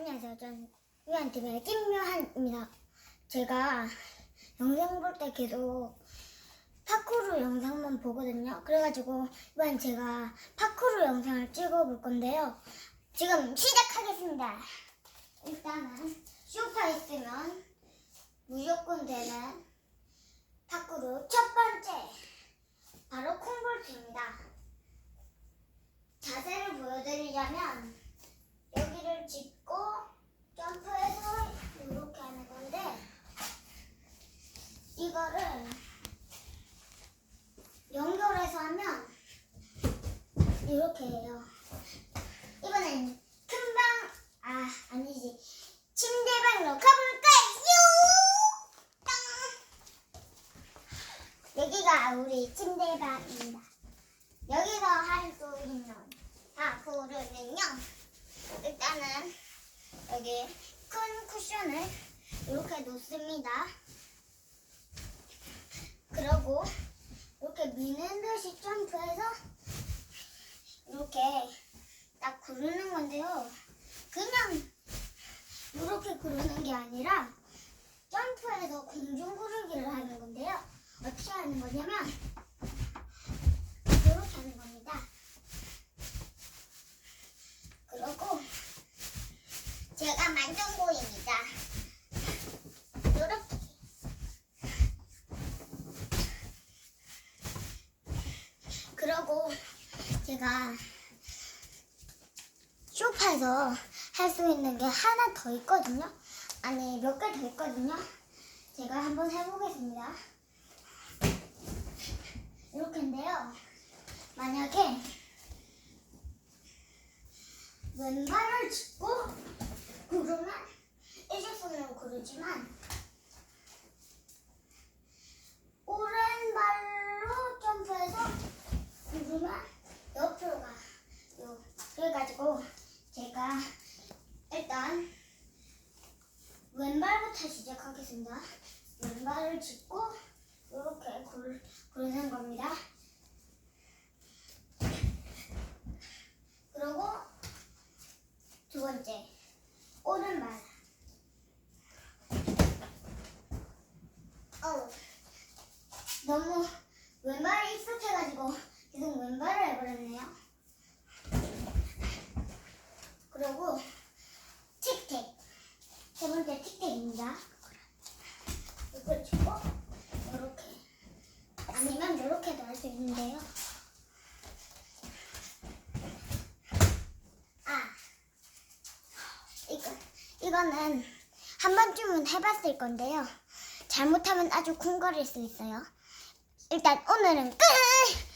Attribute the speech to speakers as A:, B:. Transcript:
A: 안녕하세요. 저는 유한TV의 김묘한입니다. 제가 영상 볼 때 계속 파쿠르 영상만 보거든요. 그래가지고 이번 제가 파쿠르 영상을 찍어볼 건데요. 지금 시작하겠습니다. 일단은 쇼파 있으면 무조건 되는 파쿠르 첫 번째 바로 콩볼트입니다. 자세를 보여드리자면 여기를 짚고 점프해서 이렇게 하는 건데 이거를 연결해서 하면 이렇게 해요. 이번엔 큰 방 아 아니지 침대방으로 가볼까요? 땅! 여기가 우리 침대방입니다. 여기서 할 수 있는 파쿠르는요. 일단은 여기 큰 쿠션을 이렇게 놓습니다. 그리고 이렇게 미는 듯이 점프해서 이렇게 딱 구르는 건데요. 그냥 이렇게 구르는 게 아니라 점프해서 공중 구르기를 하는 건데요. 어떻게 하는 거냐면 이렇게 하는 겁니다. 그리고 제가 만든 거입니다. 이렇게 그리고 제가 쇼파에서 할 수 있는 게 하나 더 있거든요. 아니 몇 개 더 있거든요. 제가 한번 해보겠습니다. 이렇게인데요. 만약에 왼발을 짚고 구르면 일직선으로 구르지만 오른발로 점프해서 구르면 옆으로 가요. 그래가지고 제가 일단 왼발부터 시작하겠습니다. 왼발을 짚고 이렇게 굴, 구르는 겁니다. 그리고 두 번째 오른발 어 너무 왼발이 익숙해가지고 계속 왼발을 해버렸네요 그리고 틱택 세 번째 틱택입니다 이걸 짚고 이렇게 아니면 이렇게도 할 수 있는데요 아 이거, 이거는 한 번쯤은 해봤을 건데요. 잘못하면 아주 궁궐일 수 있어요. 일단 오늘은 끝!